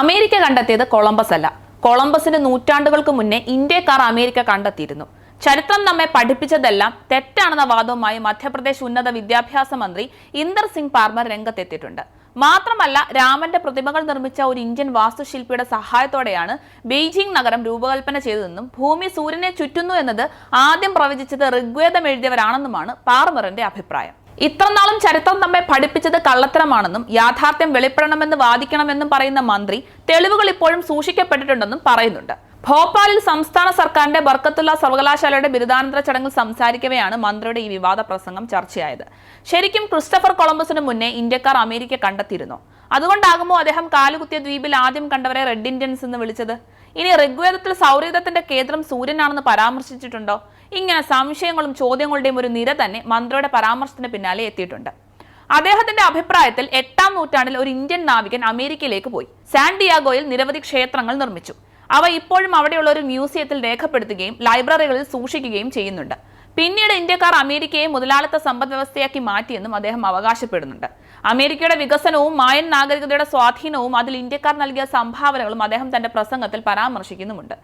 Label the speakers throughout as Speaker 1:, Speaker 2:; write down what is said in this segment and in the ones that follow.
Speaker 1: America കണ്ടെത്തിയത് Columbus അല്ല. കൊളംബസിന് നൂറ്റാണ്ടുകൾക്ക് മുന്നേ ഇന്ത്യക്കാർ അമേരിക്ക കണ്ടെത്തിയിരുന്നു. ചരിത്രം നമ്മെ പഠിപ്പിച്ചതെല്ലാം തെറ്റാണെന്ന വാദവുമായി മധ്യപ്രദേശ് ഉന്നത വിദ്യാഭ്യാസ മന്ത്രി ഇന്ദർ സിംഗ് പാർമർ രംഗത്തെത്തിയിട്ടുണ്ട്. മാത്രമല്ല രാമന്റെ പ്രതിമകൾ നിർമ്മിച്ച ഒരു ഇന്ത്യൻ വാസ്തുശില്പിയുടെ സഹായത്തോടെയാണ് ബെയ്ജിംഗ് നഗരം രൂപകൽപ്പന ചെയ്തതെന്നും ഭൂമി സൂര്യനെ ചുറ്റുന്നു എന്നത് ആദ്യം പ്രവചിച്ചത് ഋഗ്വേദം എഴുതിയവരാണെന്നുമാണ് പാർമറിന്റെ അഭിപ്രായം. ഇത്രനാളും ചരിത്രം നമ്മെ പഠിപ്പിച്ചത് കള്ളത്തരമാണെന്നും യാഥാർത്ഥ്യം വെളിപ്പെടണമെന്ന് വാദിക്കണമെന്നും പറയുന്ന മന്ത്രി തെളിവുകൾ ഇപ്പോഴും സൂക്ഷിക്കപ്പെട്ടിട്ടുണ്ടെന്നും പറയുന്നുണ്ട്. ഭോപ്പാലിൽ സംസ്ഥാന സർക്കാരിന്റെ ബർക്കത്തുള്ള സർവകലാശാലയുടെ ബിരുദാനന്തര ചടങ്ങിൽ സംസാരിക്കവെയാണ് മന്ത്രിയുടെ ഈ വിവാദ പ്രസംഗം ചർച്ചയായത്. ശരിക്കും ക്രിസ്റ്റഫർ കൊളംബസിന് മുന്നേ ഇന്ത്യക്കാർ അമേരിക്ക കണ്ടെത്തിയിരുന്നു? അതുകൊണ്ടാകുമോ അദ്ദേഹം കാലുകുത്തിയ ദ്വീപിൽ ആദ്യം കണ്ടവരെ റെഡ് ഇന്ത്യൻസ് എന്ന് വിളിച്ചത്? ഇനി ഋഗ്വേദത്തിൽ സൗരയുധത്തിന്റെ കേന്ദ്രം സൂര്യനാണെന്ന് പരാമർശിച്ചിട്ടുണ്ടോ? ഇങ്ങനെ സംശയങ്ങളും ചോദ്യങ്ങളുടെയും ഒരു നിര തന്നെ മന്ത്രിയുടെ പരാമർശത്തിന് പിന്നാലെ എത്തിയിട്ടുണ്ട്. അദ്ദേഹത്തിന്റെ അഭിപ്രായത്തിൽ എട്ടാം നൂറ്റാണ്ടിൽ ഒരു ഇന്ത്യൻ നാവികൻ അമേരിക്കയിലേക്ക് പോയി. സാൻഡിയാഗോയിൽ നിരവധി ക്ഷേത്രങ്ങൾ നിർമ്മിച്ചു. അവ ഇപ്പോഴും അവിടെയുള്ള ഒരു മ്യൂസിയത്തിൽ രേഖപ്പെടുത്തുകയും ലൈബ്രറികളിൽ സൂക്ഷിക്കുകയും ചെയ്യുന്നുണ്ട്. പിന്നീട് ഇന്ത്യക്കാർ അമേരിക്കയെ മുതലാളിത്ത സമ്പദ് വ്യവസ്ഥയാക്കി മാറ്റിയെന്നും അദ്ദേഹം അവകാശപ്പെടുന്നുണ്ട്. അമേരിക്കയുടെ വികസനവും മായൻ നാഗരികതയുടെ സ്വാധീനവും അതിൽ ഇന്ത്യക്കാർ നൽകിയ സംഭാവനകളും അദ്ദേഹം തന്റെ പ്രസംഗത്തിൽ പരാമർശിക്കുന്നുമുണ്ട്.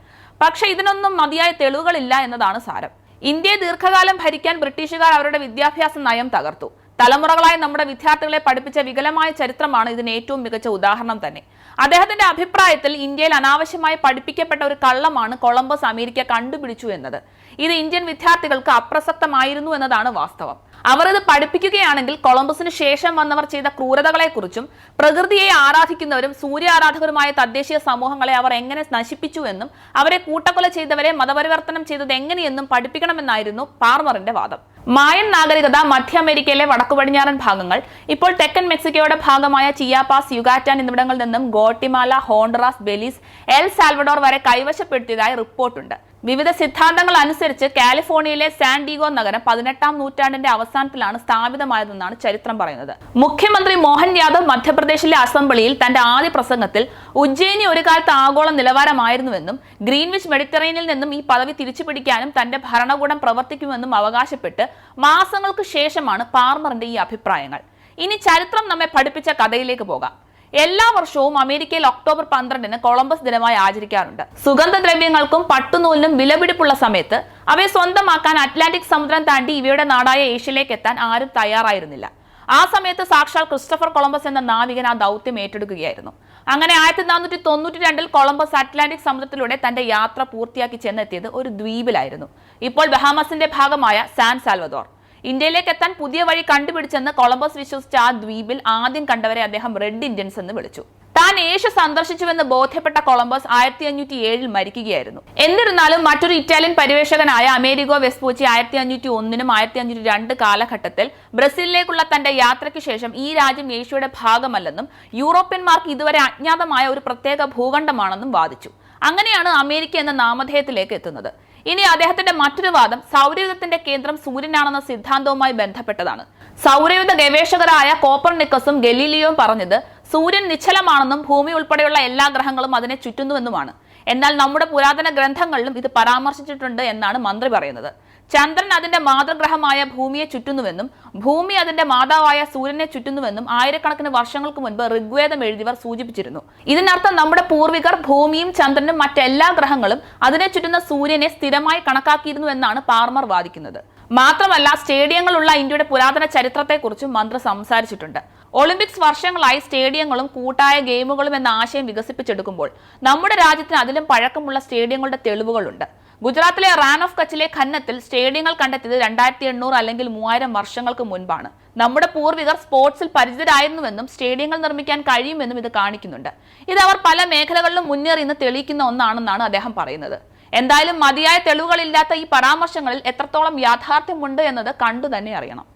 Speaker 1: പക്ഷേ ഇതിനൊന്നും മതിയായ തെളിവുകളില്ല എന്നതാണ് സാരം. ഇന്ത്യയെ ദീർഘകാലം ഭരിക്കാൻ ബ്രിട്ടീഷുകാർ അവരുടെ വിദ്യാഭ്യാസ നയം തകർത്തു. തലമുറകളായി നമ്മുടെ വിദ്യാർത്ഥികളെ പഠിപ്പിച്ച വികലമായ ചരിത്രമാണ് ഇതിന് ഏറ്റവും മികച്ച ഉദാഹരണം തന്നെ. അദ്ദേഹത്തിന്റെ അഭിപ്രായത്തിൽ ഇന്ത്യയിൽ അനാവശ്യമായി പഠിപ്പിക്കപ്പെട്ട ഒരു കള്ളമാണ് കൊളംബസ് അമേരിക്ക കണ്ടുപിടിച്ചു എന്നത്. ഇത് ഇന്ത്യൻ വിദ്യാർത്ഥികൾക്ക് അപ്രസക്തമായിരുന്നു എന്നതാണ് വാസ്തവം. അവർ ഇത് പഠിപ്പിക്കുകയാണെങ്കിൽ കൊളംബസിന് ശേഷം വന്നവർ ചെയ്ത ക്രൂരതകളെക്കുറിച്ചും പ്രകൃതിയെ ആരാധിക്കുന്നവരും സൂര്യ ആരാധകരുമായ തദ്ദേശീയ സമൂഹങ്ങളെ അവർ എങ്ങനെ നശിപ്പിച്ചു എന്നും അവരെ കൂട്ടക്കൊല ചെയ്തവരെ മതപരിവർത്തനം ചെയ്തത് എങ്ങനെയെന്നും പഠിപ്പിക്കണമെന്നായിരുന്നു പാർമറിന്റെ വാദം. മായൻ നാഗരികത മധ്യ അമേരിക്കയിലെ വടക്കു പടിഞ്ഞാറൻ ഭാഗങ്ങൾ ഇപ്പോൾ തെക്കൻ മെക്സിക്കോയുടെ ഭാഗമായ ചിയാപാസ് യുഗാറ്റാൻ എന്നിവിടങ്ങളിൽ നിന്നും Guatemala Honduras Belize El Salvador വരെ കൈവശപ്പെടുത്തിയതായി റിപ്പോർട്ടുണ്ട്. വിവിധ സിദ്ധാന്തങ്ങൾ അനുസരിച്ച് കാലിഫോർണിയയിലെ സാൻഡിഗോ നഗരം പതിനെട്ടാം നൂറ്റാണ്ടിന്റെ അവസാനത്തിലാണ് സ്ഥാപിതമായതെന്നാണ് ചരിത്രം പറയുന്നത്. മുഖ്യമന്ത്രി മോഹൻ യാദവ് മധ്യപ്രദേശിലെ അസംബ്ലിയിൽ തന്റെ ആദ്യ പ്രസംഗത്തിൽ ഉജ്ജയിനി ഒരു കാലത്ത് ആഗോള നിലവാരമായിരുന്നുവെന്നും ഗ്രീൻവിച്ച് മെഡിറ്ററേനിൽ നിന്നും ഈ പദവി തിരിച്ചുപിടിക്കാനും തന്റെ ഭരണകൂടം പ്രവർത്തിക്കുമെന്നും അവകാശപ്പെട്ട് മാസങ്ങൾക്ക് ശേഷമാണ് പാർമറിന്റെ ഈ അഭിപ്രായങ്ങൾ. ഇനി ചരിത്രം നമ്മെ പഠിപ്പിച്ച കഥയിലേക്ക് പോകാം. എല്ലാ വർഷവും അമേരിക്കയിൽ ഒക്ടോബർ പന്ത്രണ്ടിന് കൊളംബസ് ദിനമായി ആചരിക്കാറുണ്ട്. സുഗന്ധദ്രവ്യങ്ങൾക്കും പട്ടുനൂലിനും വിലപിടിപ്പുള്ള സമയത്ത് അവയെ സ്വന്തമാക്കാൻ അറ്റ്ലാന്റിക് സമുദ്രം താണ്ടി ഇവയുടെ നാടായ ഏഷ്യയിലേക്ക് എത്താൻ ആരും തയ്യാറായിരുന്നില്ല. ആ സമയത്ത് സാക്ഷാൽ ക്രിസ്റ്റഫർ കൊളംബസ് എന്ന നാവികൻ ആ ദൗത്യം ഏറ്റെടുക്കുകയായിരുന്നു. അങ്ങനെ ആയിരത്തി നാനൂറ്റി തൊണ്ണൂറ്റി രണ്ടിൽ കൊളംബസ് അറ്റ്ലാന്റിക് സമുദ്രത്തിലൂടെ തന്റെ യാത്ര പൂർത്തിയാക്കി ചെന്നെത്തിയത് ഒരു ദ്വീപിലായിരുന്നു. ഇപ്പോൾ ബഹാമസിന്റെ ഭാഗമായ സാൻ സാൽവദോർ. ഇന്ത്യയിലേക്ക് എത്താൻ പുതിയ വഴി കണ്ടുപിടിച്ചെന്ന് കൊളംബസ് വിശ്വസിച്ച ആ ദ്വീപിൽ ആദ്യം കണ്ടവരെ അദ്ദേഹം റെഡ് ഇന്ത്യൻസ് എന്ന് വിളിച്ചു. താൻ ഏഷ്യ സന്ദർശിച്ചുവെന്ന് ബോധ്യപ്പെട്ട കൊളംബസ് ആയിരത്തി അഞ്ഞൂറ്റി ഏഴിൽ മരിക്കുകയായിരുന്നു. എന്നിരുന്നാലും മറ്റൊരു ഇറ്റാലിയൻ പരിവേഷകനായ അമേരിഗോ വെസ്പൂച്ചി ആയിരത്തി അഞ്ഞൂറ്റി ഒന്നിനും ആയിരത്തി അഞ്ഞൂറ്റി രണ്ട് കാലഘട്ടത്തിൽ ബ്രസീലിലേക്കുള്ള തന്റെ യാത്രയ്ക്ക് ശേഷം ഈ രാജ്യം ഏഷ്യയുടെ ഭാഗമല്ലെന്നും യൂറോപ്യന്മാർക്ക് ഇതുവരെ അജ്ഞാതമായ ഒരു പ്രത്യേക ഭൂഖണ്ഡമാണെന്നും വാദിച്ചു. അങ്ങനെയാണ് അമേരിക്ക എന്ന നാമധേയത്തിലേക്ക് എത്തുന്നത്. ഇനി അദ്ദേഹത്തിന്റെ മറ്റൊരു വാദം സൗരയുധത്തിന്റെ കേന്ദ്രം സൂര്യനാണെന്ന സിദ്ധാന്തവുമായി ബന്ധപ്പെട്ടതാണ്. സൗരയുധ ഗവേഷകരായ കോപ്പർനിക്കസും ഗലീലിയോയും പറഞ്ഞത് സൂര്യൻ നിശ്ചലമാണെന്നും ഭൂമി ഉൾപ്പെടെയുള്ള എല്ലാ ഗ്രഹങ്ങളും അതിനെ ചുറ്റുന്നുവെന്നുമാണ്. എന്നാൽ നമ്മുടെ പുരാതന ഗ്രന്ഥങ്ങളിലും ഇത് പരാമർശിച്ചിട്ടുണ്ട് എന്നാണ് മന്ത്രി പറയുന്നത്. ചന്ദ്രൻ അതിന്റെ മാതൃഗ്രഹമായ ഭൂമിയെ ചുറ്റുന്നുവെന്നും ഭൂമി അതിന്റെ മാതാവായ സൂര്യനെ ചുറ്റുന്നുവെന്നും ആയിരക്കണക്കിന് വർഷങ്ങൾക്ക് മുൻപ് ഋഗ്വേദം എഴുതിയവർ സൂചിപ്പിച്ചിരുന്നു. ഇതിനർത്ഥം നമ്മുടെ പൂർവികർ ഭൂമിയും ചന്ദ്രനും മറ്റെല്ലാ ഗ്രഹങ്ങളും അതിനെ ചുറ്റുന്ന സൂര്യനെ സ്ഥിരമായി കണക്കാക്കിയിരുന്നു എന്നാണ് പാർമർ വാദിക്കുന്നത്. മാത്രമല്ല സ്റ്റേഡിയങ്ങളുള്ള ഇന്ത്യയുടെ പുരാതന ചരിത്രത്തെക്കുറിച്ചും മന്ത്രി സംസാരിച്ചിട്ടുണ്ട്. ഒളിമ്പിക്സ് വർഷങ്ങളായി സ്റ്റേഡിയങ്ങളും കൂട്ടായ ഗെയിമുകളും എന്ന ആശയം വികസിപ്പിച്ചെടുക്കുമ്പോൾ നമ്മുടെ രാജ്യത്തിന് അതിലും പഴക്കമുള്ള സ്റ്റേഡിയങ്ങളുടെ തെളിവുകളുണ്ട്. ഗുജറാത്തിലെ റാൻ ഓഫ് കച്ചിലെ ഖന്നത്തിൽ സ്റ്റേഡിയങ്ങൾ കണ്ടെത്തിയത് രണ്ടായിരത്തി എണ്ണൂറ് അല്ലെങ്കിൽ മൂവായിരം വർഷങ്ങൾക്ക് മുൻപാണ്. നമ്മുടെ പൂർവികർ സ്പോർട്സിൽ പരിചിതരായിരുന്നുവെന്നും സ്റ്റേഡിയങ്ങൾ നിർമ്മിക്കാൻ കഴിയുമെന്നും ഇത് കാണിക്കുന്നുണ്ട്. ഇത് അവർ പല മേഖലകളിലും മുന്നേറി എന്ന് തെളിയിക്കുന്ന ഒന്നാണെന്നാണ് അദ്ദേഹം പറയുന്നത്. എന്തായാലും മതിയായ തെളിവുകളില്ലാത്ത ഈ പരാമർശങ്ങളിൽ എത്രത്തോളം യാഥാർത്ഥ്യമുണ്ട് എന്നത് കണ്ടു തന്നെ അറിയണം.